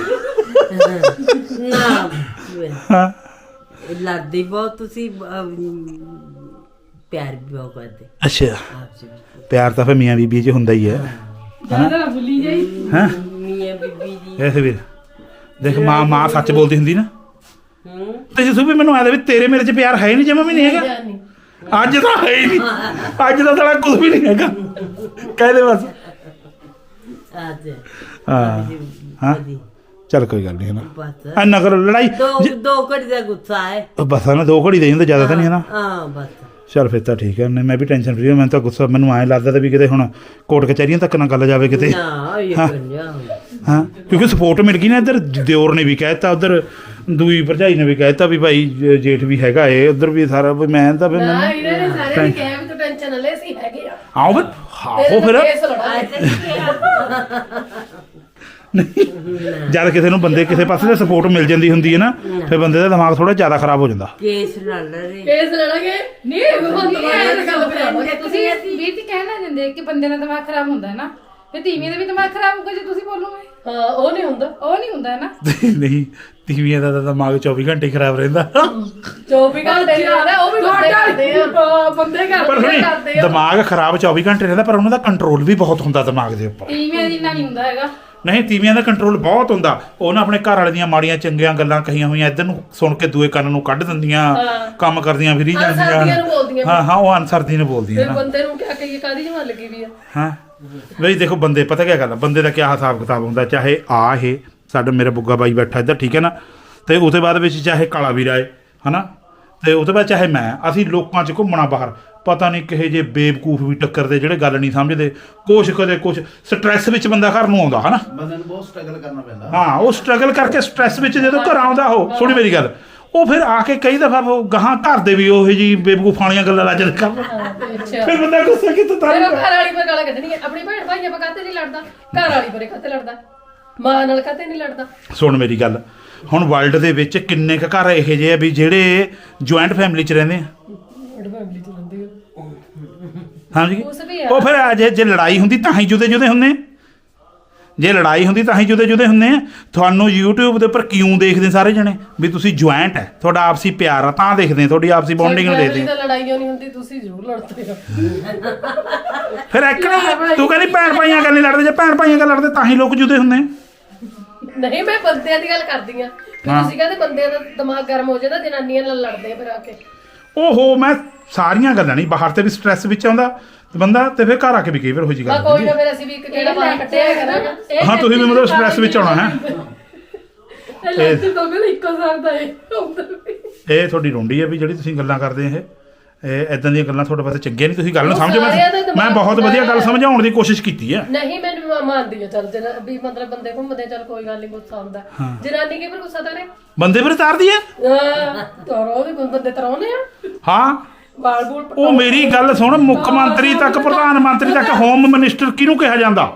ਨਾ। ਹਾਂ। ਇਹ ਲੜਦੀ ਬਹੁਤ ਤੁਸੀਂ ਅਮ, ਪਿਆਰ ਵੀ ਬਹੁਤ ਕਰਦੇ। ਅੱਛਾ। ਆਪਸ ਵਿੱਚ ਪਿਆਰ ਤਾਂ ਫੇ ਮੀਆਂ ਬੀਬੀ ਚ ਹੁੰਦਾ ਹੀ ਹੈ। ਜ਼ਿਆਦਾ ਨਾ ਭੁੱਲੀ ਜਾਈ। ਹਾਂ? ਮੀਆਂ ਬੀਬੀ ਦੀ। ਐਸੇ ਵੀਰ ਦੇਖ ਮਾਂ ਮਾਂ ਸੱਚ ਬੋਲਦੀ ਹੁੰਦੀ ਨਾ। ਹੂੰ। ਤੇ ਜਿਸ ਵੀ ਮੈਨੂੰ ਆਦੇ ਵੀ ਤੇਰੇ ਮੇਰੇ ਚ ਪਿਆਰ ਹੈ ਨਹੀਂ ਜਮਾ ਵੀ ਨਹੀਂ ਹੈਗਾ। ਨਹੀਂ ਅੱਜ ਤਾਂ ਹੈ ਹੀ ਨਹੀਂ। ਅੱਜ ਤਾਂ ਸਾਲਾ ਕੁਝ ਵੀ ਨਹੀਂ ਹੈਗਾ। ਕਹਿ ਦੇ ਬਸ। ਅੱਜ। ਹਾਂ। ਹਾਂ। ਚੱਲ ਕੋਈ ਗੱਲ ਨਹੀਂ ਹੈ ਨਾ। ਬਸ। ਐਨਾ ਕਰੋ ਲੜਾਈ ਦੋ ਦੋ ਘੜੀ ਦਾ ਗੁੱਸਾ ਹੈ। ਬਸ ਨਾ ਦੋ ਘੜੀ ਦੇ ਜਾਂਦੇ ਜ਼ਿਆਦਾ ਤਾਂ ਨਹੀਂ ਹੈ ਨਾ। ਹਾਂ ਬਸ। ਚੱਲ ਫਿਰ ਤਾਂ ਠੀਕ ਹੈ ਨਹੀਂ ਮੈਂ ਵੀ ਟੈਨਸ਼ਨ ਫਰੀ ਹਾਂ ਮੈਨੂੰ ਤਾਂ ਗੁੱਸਾ ਮੈਨੂੰ ਐਂ ਲੱਗਦਾ ਤਾਂ ਵੀ ਕਿਤੇ ਹੁਣ ਕੋਰਟ ਕਚਹਿਰੀਆਂ ਤੱਕ ਨਾ ਗੱਲ ਜਾਵੇ ਕਿਤੇ। ਨਾ ਇਹ ਹਾਂ। ਕੰਨਿਆ ਹਾਂ ਕਿਉਂਕਿ ਸਪੋਰਟ ਮਿਲ ਗਈ ਨਾ ਇੱਧਰ ਦਿਓਰ ਨੇ ਵੀ ਕਹਿਤਾ ਉਧਰ ਦੂਈ ਭਰਜਾਈ ਨੇ ਵੀ ਕਹਿਤਾ ਵੀ ਭਾਈ ਜ- ਜੇਠ ਵੀ ਹੈਗਾ ਏ ਉਧਰ ਵੀ ਸਾਰਾ ਵੀ ਮੈਂ ਤਾਂ ਫਿਰ ਨਾ ਮੈਨੂੰ ਇਹਨਾਂ ਨੇ ਸਾਰਿਆਂ ਨੇ ਕਿਹਾ ਵੀ ਤੂੰ ਟੈਨਸ਼ਨ ਨਾ ਲੈ ਅਸੀਂ ਹੈਗੇ ਆ। ਆਓ ਫਿਰ ਆਹੋ ਫਿਰ। ਕੇਸ ਜਦ ਕਿਸੇ ਨੂੰ ਬੰਦੇ ਕਿਸੇ ਪਾਸੇ ਤੇ ਸਪੋਰਟ ਮਿਲ ਜਾਂਦੀ ਹੁੰਦੀ ਹੈ ਨਾ ਫਿਰ ਬੰਦੇ ਦਾ ਦਿਮਾਗ ਥੋੜਾ ਜ਼ਿਆਦਾ ਖਰਾਬ ਹੋ ਜਾਂਦਾ। ਕੇਸ ਲੜ ਰਹੇ ਕੇਸ ਲੜਾਂਗੇ ਨਹੀਂ ਭਗਵੰਤ ਮਾਨ ਗੱਲ ਕਰਾਵਾਂਗੇ ਤੁਸੀਂ ਵੀਰ ਜੀ ਕਹਿ ਨਾ ਦਿੰਦੇ ਕਿ ਬੰਦੇ ਦਾ ਦਿਮਾਗ ਖਰਾਬ ਹੁੰਦਾ ਹੈ ਨਾ ਤੇ ਤੀਵੀਂ ਦਾ ਵੀ ਦਿਮਾਗ ਖਰਾਬ ਹੋਊਗਾ ਜੇ ਤੁਸੀਂ ਬੋਲੋਗੇ ਹਾਂ ਉਹ ਨਹੀਂ ਹੁੰਦਾ। ਉਹ ਨਹੀਂ ਹੁੰਦਾ ਹੈ ਨਾ। ਨਹੀਂ ਤੀਵੀਆਂ ਦਾ ਤਾਂ ਦਿਮਾਗ 24 ਘੰਟੇ ਖਰਾਬ ਰਹਿੰਦਾ। 24 ਘੰਟੇ ਆਦਾ ਉਹ ਵੀ ਬੰਦੇ ਕਰਦੇ ਆ। ਬੰਦੇ ਕਰਦੇ ਦਿਮਾਗ ਖਰਾਬ 24 ਘੰਟੇ ਰਹਿੰਦਾ ਪਰ ਉਹਨਾਂ ਦਾ ਕੰਟਰੋਲ ਵੀ ਬਹੁਤ ਹੁੰਦਾ ਦਿਮਾਗ ਦੇ ਉੱਪਰ। ਤੀਵੀਂ ਜਿੰਨਾ ਨਹੀਂ ਹੁੰਦਾ ਹੈਗਾ। ਨਹੀਂ ਤੀਵੀਆਂ ਦਾ ਕੰਟਰੋਲ ਬਹੁਤ ਹੁੰਦਾ। ਉਹ ਨਾ ਆਪਣੇ ਘਰ ਵਾਲੇ ਦੀਆਂ ਮਾੜੀਆਂ ਚੰਗੀਆਂ ਗੱਲਾਂ ਕਹੀਆਂ ਹੋਈਆਂ ਇੱਧਰ ਨੂੰ ਸੁਣ ਕੇ ਦੂਏ ਕੰਨ ਨੂੰ ਕੱਢ ਦਿੰਦੀਆਂ ਕੰਮ ਕਰਦੀਆਂ ਫਿਰੀ ਜਾਂਦੀਆਂ। ਹਾਂ ਹਾਂ ਉਹ ਅਨਸਰਦੀ ਨੂੰ ਬੋਲਦੀਆਂ ਨਾ। ਬੰਦੇ ਨੂੰ ਕਿਆ ਕਹੀਏ ਕਾਦੀ ਜਮਾਨ ਲੱਗੀ ਵੀ ਆ। ਹਾਂ। ਬਈ ਦੇਖੋ ਬੰਦੇ ਪਤਾ ਕੀ ਗੱਲ ਬੰਦੇ ਦਾ ਕੀ ਹਿਸਾਬ ਕਿਤਾਬ ਹੁੰਦਾ? ਚਾਹੇ ਆ ਇਹ ਸਾਡਾ ਮੇਰਾ ਬੁੱਗਾ ਬਾਈ ਬੈਠਾ ਇੱਧਰ ਠੀਕ ਹੈ ਨਾ? ਤੇ ਉਹਦੇ ਬਾਅਦ ਵਿੱਚ ਚਾਹੇ ਕਾਲਾ ਵੀਰਾ ਏ ਹਨਾ? ਤੇ ਉਹਦੇ ਬਾਅਦ ਚਾਹੇ ਮੈਂ ਅਸੀਂ ਲੋਕਾਂ 'ਚ ਘੁੰਮਣਾ ਬਾਹਰ। ਪਤਾ ਨਹੀਂ ਕਿਹੇ ਜੇ ਬੇਵਕੂਫ ਵੀ ਟੱਕਰਦੇ ਜਿਹੜੇ ਗੱਲ ਨਹੀਂ ਸਮਝਦੇ। ਕੁਛ ਕਦੇ ਕੁਛ ਸਟ੍ਰੈਸ ਵਿੱਚ ਬੰਦਾ ਘਰ ਨੂੰ ਆਉਂਦਾ ਹਨਾ? ਬੰਦੇ ਨੂੰ ਬਹੁਤ ਸਟਰਗਲ ਕਰਨਾ ਪੈਂਦਾ। ਹਾਂ ਉਹ ਸਟਰਗਲ ਕਰਕੇ ਸਟ੍ਰੈਸ ਵਿੱਚ ਜਦੋਂ ਘਰ ਆਉਂਦਾ ਉਹ ਸੁਣੀ ਮੇਰੀ ਗੱਲ। ਉਹ ਫਿਰ ਆ ਕੇ ਕਈ ਦਫਾ ਉਹ ਗਾਹਾਂ ਘਰ ਦੇ ਵੀ ਉਹੋ ਜੀ ਬੇਵਕੂਫ ਵਾਲੀਆਂ ਗੱਲਾਂ ਲੱਜ ਕਰ ਅੱਛਾ। ਫਿਰ ਬੰਦਾ ਗੁੱਸਾ ਕਿਤੇ ਤਾਂ ਫਿਰ ਉਹ ਘਰ ਵਾਲੀ ਪਰ ਗਾਲਾਂ ਕੱਢਣੀ ਹੈ ਆਪਣੀ ਭੈਣ ਭਾਈਆਂ ਪਰ ਕਾਤੇ ਨਹੀਂ ਲੜਦਾ? ਘਰ ਵਾਲੀ ਪਰੇ ਕਾਤੇ ਲੜਦਾ? ਮਾਂ ਨਾਲ ਕਾਤੇ ਨਹੀਂ ਲੜਦਾ? ਸੁਣ ਮੇਰੀ ਗੱਲ। ਹੁਣ ਵਰਲਡ ਦੇ ਵਿੱਚ ਕਿੰਨੇ ਕੁ ਘਰ ਇਹੋ ਜਿਹੇ ਆ ਵੀ ਜਿਹੜੇ ਜੁਆਇੰਟ ਫੈਮਿਲੀ 'ਚ ਰਹਿੰਦੇ ਆ। ਵੀ ਆ। ਉਹ ਫਿਰ ਆ ਜੇ ਜੇ ਲੜਾਈ ਹੁੰਦੀ ਤਾਂ ਹੀ ਜੁਦੇ ਜੁਦੇ ਹੁੰਦੇ ਜੇ ਲੜਾਈ ਹੁੰਦੀ ਤਾਂ ਹੀ ਜੁਦੇ ਜੁਦੇ ਹੁੰਦੇ ਆ। ਤੁਹਾਨੂੰ YouTube ਦੇ ਉੱਪਰ ਕਿਉਂ ਦੇਖਦੇ ਸਾਰੇ ਜਣੇ? ਵੀ ਤੁਸੀਂ ਜੁਆਇੰਟ ਹੈ ਤੁਹਾਡਾ ਆਪਸੀ ਪਿਆਰ ਆ ਤਾਂ ਦੇਖਦੇ ਤੁਹਾਡੀ ਆਪਸੀ ਬੌਂਡਿੰਗ ਨੂੰ ਦੇਖਦੇ ਤਾਂ ਲੜਾਈਆਂ ਨਹੀਂ ਹੁੰਦੀ ਤੁਸੀਂ ਜ਼ਰੂਰ ਲੜਦੇ ਹੋ। ਫਿਰ ਐਕਣਾ ਤੂੰ ਕਹਿੰਦੀ ਭੈਣ ਭਾਈਆਂ ਗੱਲ ਨਹੀਂ ਲੜਦੇ ਜੇ ਭੈਣ ਭਾਈਆਂ ਗੱਲ ਲੜਦੇ ਤਾਂ ਹੀ ਲੋਕ ਜੁਦੇ ਆ। ਨਹੀਂ ਮੈਂ ਬੰਦਿਆਂ ਦੀ ਗੱਲ ਕਰਦੀ ਆ। ਤੁਸੀਂ ਕਹਿੰਦੇ ਬੰਦਿਆਂ ਦਾ ਦਿਮਾਗ ਗਰਮ ਹੋ ਜਾਂਦਾ ਜਨਾਨੀਆਂ ਨਾਲ ਲੜਦੇ ਫਿਰ ਆ ਕੇ। ਓਹੋ ਮੈਂ ਸਾਰੀਆਂ ਗੱਲਾਂ ਨਹੀਂ ਬਾਹਰ ਤੇ ਵੀ ਸਟ੍ਰੈਸ ਵਿੱਚ ਆਉਂਦਾ ਤੇ ਬੰਦਾ ਤੇ ਫਿਰ ਘਰ ਆ ਕੇ ਵੀ ਕਈ ਵਾਰ ਹੋ ਜੀ ਗੱਲ ਕੋਈ ਨਾ ਫਿਰ ਅਸੀਂ ਵੀ ਇੱਕ ਕਿਹੜਾ ਬਾਹਰ ਕੱਟਿਆ ਕਰਾਂਗੇ ਹਾਂ ਤੁਸੀਂ ਵੀ ਮਤਲਬ ਸਟ੍ਰੈਸ ਵਿੱਚ ਆਉਣਾ ਹੈ? ਇਹ ਤੋਂ ਇੱਕੋ ਹੈ। ਇਹ ਤੁਹਾਡੀ ਰੁੰਡੀ ਹੈ ਵੀ ਜਿਹੜੀ ਤੁਸੀਂ ਗੱਲਾਂ ਕਰਦੇ ਇਹ। ਇਦਾਂ ਦੀਆਂ ਗੱਲਾਂ ਤੁਹਾਡੇ ਪਾਸੇ ਚੰਗੀਆਂ ਨਹੀਂ ਤੁਸੀਂ ਗੱਲ ਨੂੰ ਸਮਝੋ ਮੈਂ ਬਹੁਤ ਵਧੀਆ ਗੱਲ ਸਮਝਾਉਣ ਦੀ ਕੋਸ਼ਿਸ਼ ਕੀਤੀ ਹੈ। ਨਹੀਂ ਮੈਨੂੰ ਮੰਨਦੀ ਆ ਚੱਲ ਜਰਾ ਵੀ ਮਤਲਬ ਬੰਦੇ ਘੁੰਮਦੇ ਚੱਲ ਕੋਈ ਗੱਲ ਨਹੀਂ ਗੁੱਸਾ ਆਉਂਦਾ। ਜਨਾਨੀ ਕੀ ਪਰ ਗੁੱਸਾ ਤਾਂ ਨੇ ਬੰਦੇ ਪਰ ਤਾਰਦੀ ਹੈ? ਤੋਰੋ ਕੋਲ ਬੰਦੇ ਤਰਾਉਨੇ ਆ। ਹਾਂ। ਉਹ ਮੇਰੀ ਗੱਲ ਸੁਣ ਮੁੱਖ ਮੰਤਰੀ ਤੱਕ ਪ੍ਰਧਾਨ ਮੰਤਰੀ ਤੱਕ ਹੋਮ ਮਿਨਿਸਟਰ ਕਿਹਨੂੰ ਕਿਹਾ ਜਾਂਦਾ?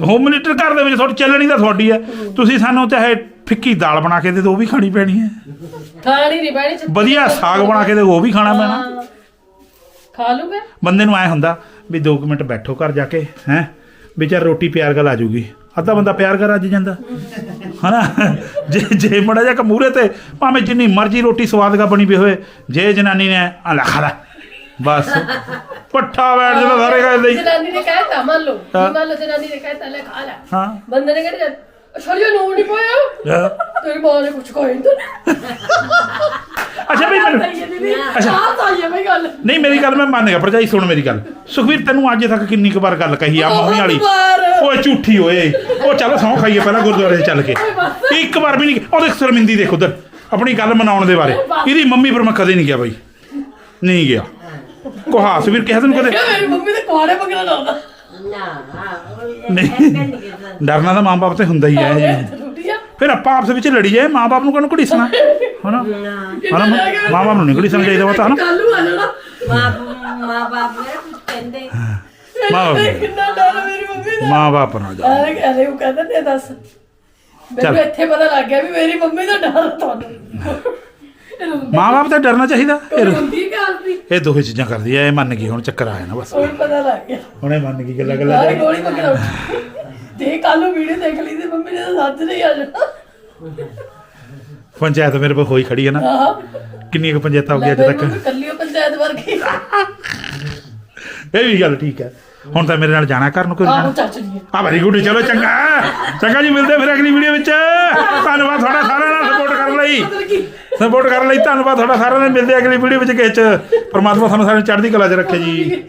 ਹੋਮ ਮਿਨਿਸਟਰ ਘਰ ਦੇ ਵਿੱਚ ਤੁਹਾਡੀ ਚੱਲਣੀ ਤਾਂ ਤੁਹਾਡੀ ਹੈ। ਤੁਸੀਂ ਸਾਨੂੰ ਚਾਹੇ ਫਿੱਕੀ ਦਾਲ ਬਣਾ ਕੇ ਦੇ ਦਿਓ ਉਹ ਵੀ ਖਾਣੀ ਪੈਣੀ ਹੈ। ਖਾਣੀ ਨਹੀਂ ਬੈਣੀ ਵਧੀਆ ਸਾਗ ਬਣਾ ਕੇ ਦੇ ਉਹ ਵੀ ਖਾਣਾ ਪੈਣਾ। ਖਾ ਲੂਗੇ। ਬੰਦੇ ਨੂੰ ਐ ਹੁੰਦਾ ਵੀ 2 ਮਿੰਟ ਬੈਠੋ ਘਰ ਜਾ ਕੇ ਹੈ ਵਿਚਾਰ ਰੋਟੀ ਪਿਆਰ ਗੱਲ ਆ ਜੂਗੀ। ਅੱਧਾ ਬੰਦਾ ਪਿਆਰ ਕਰ ਅੱਜ ਜਾਂਦਾ। ਹਨਾ? ਜੇ ਜੇ ਮੜਾ ਜਾ ਕਮੂਰੇ ਤੇ ਭਾਵੇਂ ਜਿੰਨੀ ਮਰਜ਼ੀ ਰੋਟੀ ਸਵਾਦਗਾ ਬਣੀ ਵੀ ਹੋਏ ਜੇ ਜਨਾਨੀ ਨੇ ਆ ਲੈ ਖਾ ਲੈ। ਬਸ। ਪੱਠਾ ਬੈਠ ਜਾਂਦਾ ਸਾਰੇ ਕਹਿੰਦੇ ਜਨਾਨੀ ਨੇ ਕਹਿਤਾ ਮੰਨ ਲਓ। ਮੰਨ ਲਓ ਜਨਾਨੀ ਨੇ ਕਹਿਤਾ ਲੈ ਖਾ ਲੈ। ਹਾਂ। ਬੰਦੇ ਨੇ ਕਹਿੰਦੇ ਛੜਿਓ ਨੂਣ ਨਹੀਂ ਪਾਇਆ? ਹਾਂ। ਤੇਰੀ ਮਾਂ ਨੇ ਕੁਝ ਕੋਈ ਨਹੀਂ ਅੱਛਾ ਵੀ ਮੈਨੂੰ ਅੱਛਾ। ਆਹ ਤਾਂ ਇਹ ਵੀ ਗੱਲ। ਨਹੀਂ ਮੇਰੀ ਗੱਲ ਮੈਂ ਮੰਨ ਗਿਆ ਭਰਜਾਈ ਸੁਣ ਮੇਰੀ ਗੱਲ। ਸੁਖਵੀਰ ਤੈਨੂੰ ਅੱਜ ਤੱਕ ਕਿੰਨੀ ਕੁ ਵਾਰ ਗੱਲ ਕਹੀ ਆ ਮੰਮੀ ਵਾਲੀ? ਬਹੁਤ ਵਾਰ। ਓਏ ਝੂਠੀ ਓਏ। ਉਹ ਚੱਲ ਸੌਂ ਖਾਈਏ ਪਹਿਲਾਂ ਗੁਰਦੁਆਰੇ ਚੱਲ ਕੇ। ਇੱਕ ਵਾਰ ਵੀ ਨਹੀਂ ਉਹ ਦੇਖ ਸ਼ਰਮਿੰਦੀ ਦੇਖ ਉਧਰ। ਆਪਣੀ ਗੱਲ ਮਨਾਉਣ ਦੇ ਬਾਰੇ। ਇਹਦੀ ਮੰਮੀ ਪਰ ਮੈਂ ਕਦੇ ਨਹੀਂ ਗਿਆ ਬਾਈ। ਨਹੀਂ ਗਿਆ। ਕੋਹਾ ਸੁਖਵੀਰ ਕਿਹਾ ਤੈਨੂੰ ਕਦੇ? ਮੇਰੀ ਮੰਮੀ ਦੇ ਕੁਆੜੇ ਮੰਗਣਾ ਲਾਉਂਦਾ ਨਾ ਨਹੀਂ। ਡਰਨਾ ਤਾਂ ਮਾਂ-ਬਾਪ ਤੇ ਹੁੰਦਾ ਹੀ ਹੈ ਜੀ ਫਿਰ ਆਪਾਂ ਆਪਸ ਵਿੱਚ ਲੜੀ ਜਾਏ ਮਾਂ-ਬਾਪ ਨੂੰ ਕਾਹਨੂੰ ਘੜੀਸਣਾ? ਹਨਾ? ਹਨਾ ਮਾਂ-ਬਾਪ ਨੂੰ ਨਹੀਂ ਘੜੀਸਣਾ ਚਾਹੀਦਾ ਵਾ ਤਾਂ ਹਨਾ? ਕੱਲੂ ਆ ਜਾਣਾ। ਮਾਂ ਮਾਂ ਬਾਪ ਨੇ ਕੁਝ ਕਹਿੰਦੇ। ਮਾਂ ਕਿੰਨਾ ਡਰ ਮੇਰੀ ਮੰਮੀ ਦਾ। ਮਾਂ-ਬਾਪ ਨਾਲ ਜਾ। ਆ ਕਹਿੰਦੇ ਉਹ ਕਹਿੰਦੇ ਨੇ ਦੱਸ। ਮੈਨੂੰ ਚੱਲ। ਇੱਥੇ ਪਤਾ ਲੱਗ ਗਿਆ ਵੀ ਮੇਰੀ ਮੰਮੀ ਦਾ ਡਰ ਤੁਹਾਨੂੰ। ਮਾਂ-ਬਾਪ ਤਾਂ ਡਰਨਾ ਚਾਹੀਦਾ ਇਹ ਹੁੰਦੀ ਗੱਲ ਦੀ ਇਹ ਦੋਹੇ ਚੀਜ਼ਾਂ ਕਰਦੀ ਐ ਇਹ ਮੰਨ ਗਈ ਹੁਣ ਚੱਕਰ ਆਇਆ ਨਾ ਬਸ। ਕੋਈ ਪਤਾ ਲੱਗ ਗਿਆ। ਹੁਣੇ ਮੰਨ ਗਈ ਗੱਲਾਂ ਗੱਲਾਂ ਯਾਰ। ਗੋਲੀ ਕੱਲ ਨੂੰ ਵੀਡੀਓ ਦੇਖ ਲਈ ਤੇ ਮੰਮੀ ਨੇ ਸੱਚ ਨਹੀਂ ਆ ਜਾਣਾ। ਪੰਚਾਇਤ ਮੇਰੇ ਕੋਲ ਹੋਈ ਖੜੀ ਹੈ ਨਾ। ਕਿੰਨੀਆਂ ਕੁ ਪੰਚਾਇਤਾਂ ਹੋ ਗਈਆਂ ਅੱਜ ਤੱਕ? ਕੱਲੀ ਓ ਪੰਚਾਇਤ ਵਰਗੀ। ਇਹ ਵੀ ਗੱਲ ਠੀਕ ਹੈ। ਹੁਣ ਤਾਂ ਮੇਰੇ ਨਾਲ ਜਾਣਾ ਘਰ ਨੂੰ ਕੋਈ ਜਾਣਾ? ਆ ਵੈਰੀ ਗੁੱਡ ਚਲੋ ਚੰਗਾ। ਚੰਗਾ ਜੀ ਮਿਲਦੇ ਫਿਰ ਅਗਲੀ ਵੀਡੀਓ ਵਿੱਚ। ਧੰਨਵਾਦ ਤੁਹਾਡਾ ਸਾਰਿਆਂ ਦਾ ਸਪੋਰਟ ਕਰਨ ਲਈ। ਸਪੋਰਟ ਕਰਨ ਲਈ ਧੰਨਵਾਦ ਤੁਹਾਡਾ ਸਾਰਿਆਂ ਦਾ। ਮਿਲਦੇ ਅਗਲੀ ਵੀਡੀਓ ਵਿੱਚ ਕਿਸੇ ਚ। ਪਰਮਾਤਮਾ ਤੁਹਾਨੂੰ ਸਾਰਿਆਂ ਨੂੰ ਚੜ੍ਹਦੀ ਕਲਾ 'ਚ ਰੱਖੇ ਜੀ।